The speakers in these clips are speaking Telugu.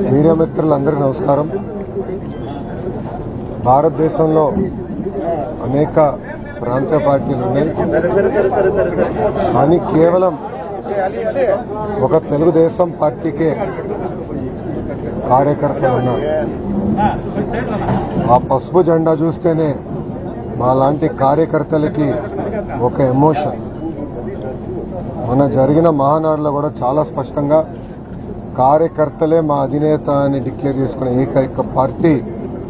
మీడియా మిత్రులందరికీ నమస్కారం. భారతదేశంలో అనేక ప్రాంతీయ పార్టీలు ఉన్నాయి. కానీ కేవలం ఒక తెలుగుదేశం పార్టీకే కార్యకర్తలు ఉన్నారు. ఆ పసుపు జెండా చూస్తేనే మా లాంటి కార్యకర్తలకి ఒక ఎమోషన్. మన జరిగిన మహానాడులో కూడా చాలా స్పష్టంగా కార్యకర్తలే మా అధినేత అని డిక్లేర్ చేసుకున్న ఏకైక పార్టీ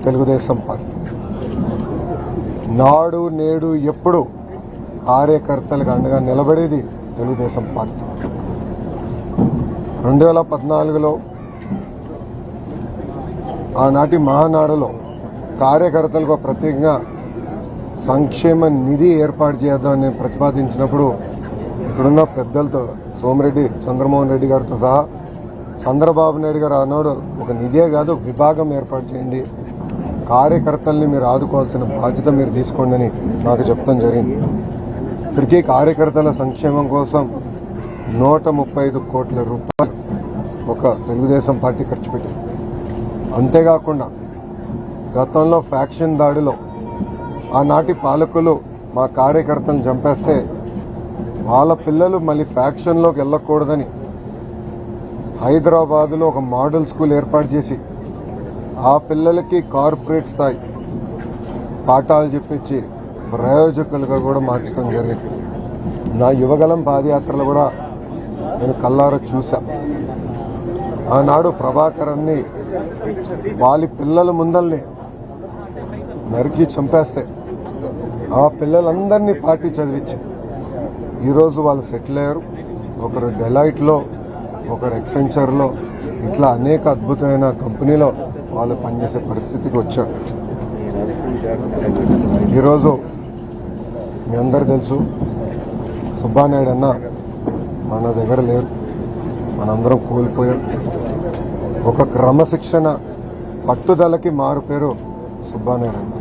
తెలుగుదేశం పార్టీ. నాడు నేడు ఎప్పుడు కార్యకర్తలకు అండగా నిలబడేది తెలుగుదేశం పార్టీ. రెండు వేల పద్నాలుగులో ఆనాటి మహానాడులో కార్యకర్తలకు ప్రత్యేకంగా సంక్షేమ నిధి ఏర్పాటు చేద్దామని ప్రతిపాదించినప్పుడు ఇక్కడున్న పెద్దలతో సోమిరెడ్డి చంద్రమోహన్ రెడ్డి గారితో సహా చంద్రబాబు నాయుడు గారు అన్నాడు ఒక నిధే కాదు ఒక విభాగం ఏర్పాటు చేయండి. కార్యకర్తల్ని మీరు ఆదుకోవాల్సిన బాధ్యత మీరు తీసుకోండి అని నాకు చెప్తాం జరిగింది. ఇప్పటికీ కార్యకర్తల సంక్షేమం కోసం నూట ముప్పై ఐదు కోట్ల రూపాయలు ఒక తెలుగుదేశం పార్టీ ఖర్చు పెట్టింది. అంతేకాకుండా గతంలో ఫ్యాక్షన్ దాడిలో ఆనాటి పాలకులు మా కార్యకర్తలను చంపేస్తే వాళ్ళ పిల్లలు మళ్ళీ ఫ్యాక్షన్లోకి వెళ్ళకూడదని హైదరాబాద్లో ఒక మోడల్ స్కూల్ ఏర్పాటు చేసి ఆ పిల్లలకి కార్పొరేట్ స్థాయి పాఠాలు చెప్పించి ప్రయోజకులుగా కూడా మార్చడం జరిగింది. నా యువగలం పాదయాత్రలు కూడా నేను కల్లార చూసా ఆనాడు ప్రభాకరాన్ని వాళ్ళ పిల్లల ముందల్ని నరికి చంపేస్తే ఆ పిల్లలందరినీ పార్టీ చదివించి. ఈరోజు వాళ్ళు సెటిల్ అయ్యారు. ఒకరు డెలైట్లో ఒకరు ఎక్సెంచర్లో ఇట్లా అనేక అద్భుతమైన కంపెనీలో వాళ్ళు పనిచేసే పరిస్థితికి వచ్చారు. ఈరోజు మీ అందరు తెలుసు సుబ్బానాయుడు అన్న మన దగ్గర లేరు మనందరం కోల్పోయాం. ఒక క్రమశిక్షణ పట్టుదలకి మారు పేరు సుబ్బానాయుడు అన్న.